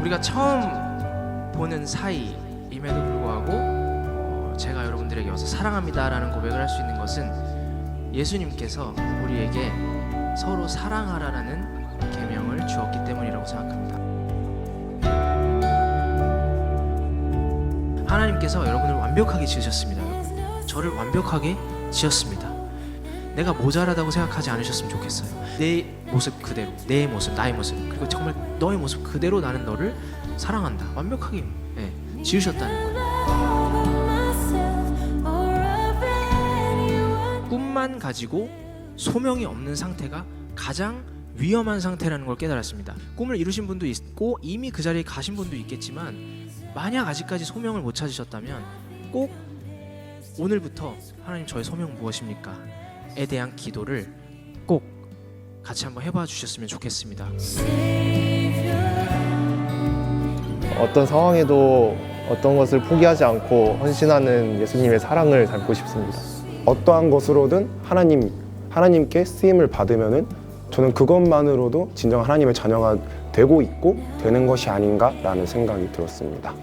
우리가 처음 보는 사이임에도 불구하고 어, 제가 여러분들에게 와서 사랑합니다라는 고백을 할 수 있는 것은 예수님께서 우리에게 서로 사랑하라는 계명을 주었기 때문이라고 생각합니다. 하나님께서 여러분을 완벽하게 지으셨습니다. 저를 완벽하게 지었습니다. 내가 모자라다고 생각하지 않으셨으면 좋겠어요. 내 모습 그대로, 내 모습, 나의 모습, 그리고 정말 너의 모습 그대로 나는 너를 사랑한다. 완벽하게 예, 지으셨다는 거예요. 꿈만 가지고 소명이 없는 상태가 가장 위험한 상태라는 걸 깨달았습니다. 꿈을 이루신 분도 있고 이미 그 자리에 가신 분도 있겠지만 만약 아직까지 소명을 못 찾으셨다면 꼭 오늘부터 하나님 저의 소명 무엇입니까? 에 대한 기도를 꼭 같이 한번 해봐 주셨으면 좋겠습니다. 어떤 상황에도 어떤 것을 포기하지 않고 헌신하는 예수님의 사랑을 닮고 싶습니다. 어떠한 것으로든 하나님 하나님께 쓰임을 받으면은 저는 그것만으로도 진정 하나님의 자녀가 되고 있고 되는 것이 아닌가라는 생각이 들었습니다.